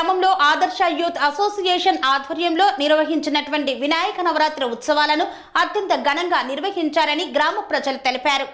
బొల్లపల్లి గ్రామంలో ఆదర్శ youth association ఆధ్వర్యంలో నిర్వహించినటువంటి వినాయక నవరాత్రి ఉత్సవాలను అత్యంత ఘనంగా నిర్వహించారని గ్రామ ప్రజలు తెలిపారు.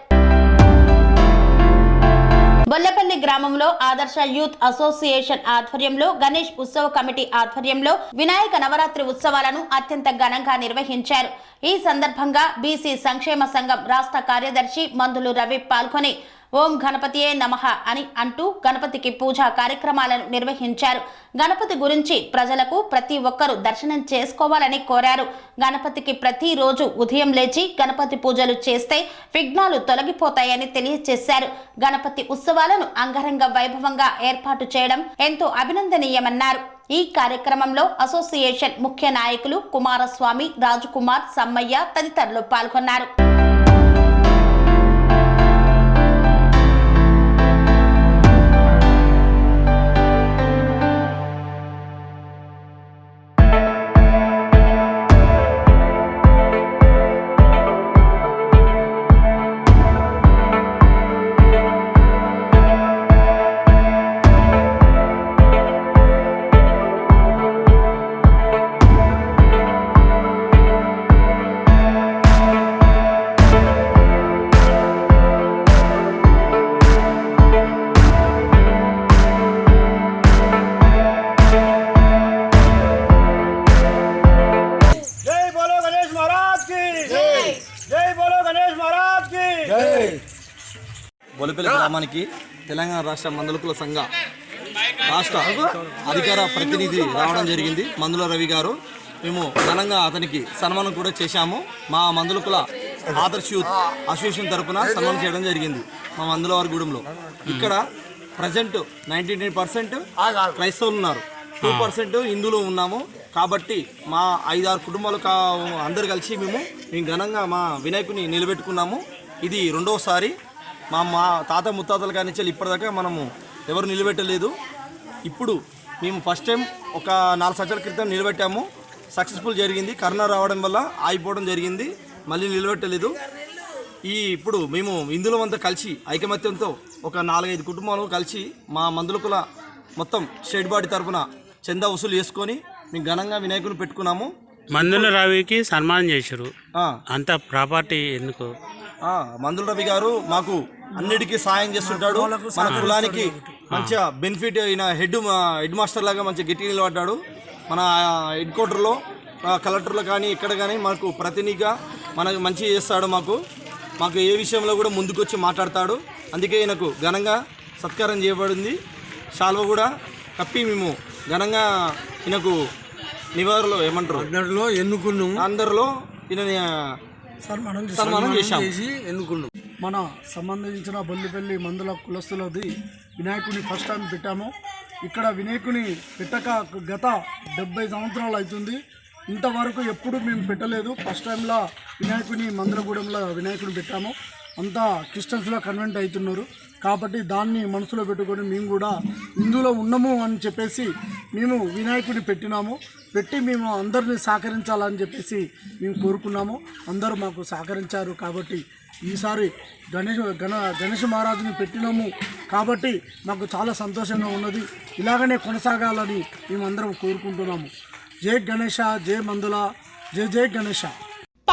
బొల్లపల్లి గ్రామంలో ఆదర్శ యూత్ అసోసియేషన్ ఆధ్వర్యంలో గణేష్ ఉత్సవ కమిటీ ఆధ్వర్యంలో వినాయక నవరాత్రి ఉత్సవాలను అత్యంత ఘనంగా నిర్వహించారు. ఈ సందర్భంగా బీసీ సంక్షేమ సంఘం రాష్ట్ర కార్యదర్శి మందులు రవి పాల్గొని ఓం గణపతియే నమః అని అంటూ గణపతికి పూజా కార్యక్రమాలను నిర్వహించారు. గణపతి గురించి ప్రజలకు ప్రతి ఒక్కరూ దర్శనం చేసుకోవాలని కోరారు. గణపతికి ప్రతిరోజు ఉదయం లేచి గణపతి పూజలు చేస్తే విఘ్నాలు తొలగిపోతాయని తెలియజేశారు గణపతి ఉత్సవాలను అంగరంగ వైభవంగా ఏర్పాటు చేయడం ఎంతో అభినందనీయమన్నారు. ఈ కార్యక్రమంలో అసోసియేషన్ ముఖ్య నాయకులు కుమారస్వామి రాజుకుమార్ సమ్మయ్య తదితరులు పాల్గొన్నారు. బొలిపల్లి గ్రామానికి తెలంగాణ రాష్ట్ర మందులకుల సంఘ రాష్ట్ర అధికార ప్రతినిధి రావడం జరిగింది. మందుల రవి గారు. మేము ఘనంగా అతనికి సన్మానం కూడా చేశాము. మా మందులకుల ఆదర్శ్ యూత్ అసోసియేషన్ తరపున సన్మానం చేయడం జరిగింది. మా మందుల వారి గూడెంలో ఇక్కడ ప్రజెంట్ నైంటీ నైన్ పర్సెంట్ క్రైస్తవులు ఉన్నారు. టూ పర్సెంట్ హిందువులు ఉన్నాము. కాబట్టి మా ఐదారు కుటుంబాలు కా అందరు కలిసి మేము మేము ఘనంగా మా వినాయకుని నిలబెట్టుకున్నాము. ఇది రెండవసారి మా మా తాత ముత్తాతల కాడి నుంచి ఇప్పటిదాకా మనము ఎవరు నిలబెట్టలేదు. ఇప్పుడు మేము ఫస్ట్ టైం ఒక నాలుగు సంవత్సరాల క్రితం నిలబెట్టాము. సక్సెస్ఫుల్ జరిగింది. కరోనా రావడం వల్ల ఆగిపోవడం జరిగింది. మళ్ళీ నిలబెట్టలేదు. ఈ ఇప్పుడు మేము ఇందులో అంతా కలిసి ఐకమత్యంతో ఒక నాలుగైదు కుటుంబాలు కలిసి మా మందులకుల మొత్తం స్టేట్ బాడీ తరఫున చందా వసూలు చేసుకొని మేము ఘనంగా వినాయకుని పెట్టుకున్నాము. మందుల రవికి సన్మానం చేశారు. అంత ప్రాపర్టీ ఎందుకు? మందుల రవి గారు మాకు అన్నిటికీ సాయం చేస్తుంటాడు. మన కులానికి మంచిగా బెనిఫిట్ అయిన హెడ్ హెడ్ మాస్టర్ లాగా మంచిగా గట్టిగా నిలబడ్డాడు. మన హెడ్ క్వార్టర్లో కలెక్టర్లో కానీ ఇక్కడ కానీ మాకు ప్రతినిధిగా మనకు మంచిగా చేస్తాడు మాకు. మాకు ఏ విషయంలో కూడా ముందుకొచ్చి మాట్లాడతాడు. అందుకే ఈయనకు ఘనంగా సత్కారం చేయబడింది. శాల్వ కూడా కప్పి మేము ఘనంగా ఈయనకు నివారణలో ఏమంటారు? అందరిలో ఎన్నుకున్నాం. అందరిలో ఈయన సన్మానం చేశాం. ఎన్నుకున్నాం. మన సంబంధించిన బొల్లిపల్లి మందుల కులస్తులది వినాయకుని ఫస్ట్ టైం పెట్టాము. ఇక్కడ వినాయకుని పెట్టక గత డెబ్బై సంవత్సరాలు అవుతుంది. ఇంతవరకు ఎప్పుడు మేము పెట్టలేదు. ఫస్ట్ టైంలో వినాయకుని మందిరగూడెంలో వినాయకుని పెట్టాము. అంతా క్రిస్టియన్స్లో కన్వెంట్ అవుతున్నారు. కాబట్టి దాన్ని మనసులో పెట్టుకొని మేము కూడా ఇందులో ఉన్నాము అని చెప్పేసి మేము వినాయకుడిని పెట్టినాము. పెట్టి మేము అందరినీ సహకరించాలని చెప్పేసి మేము కోరుకున్నాము. అందరూ మాకు సహకరించారు కాబట్టి ఈసారి గణేష్ గణ గణేష్ మహారాజుని పెట్టినాము కాబట్టి మాకు చాలా సంతోషంగా ఉన్నది. ఇలాగనే కొనసాగాలని మేమందరం కోరుకుంటున్నాము. జై గణేష జై మందుల జై జై గణేష.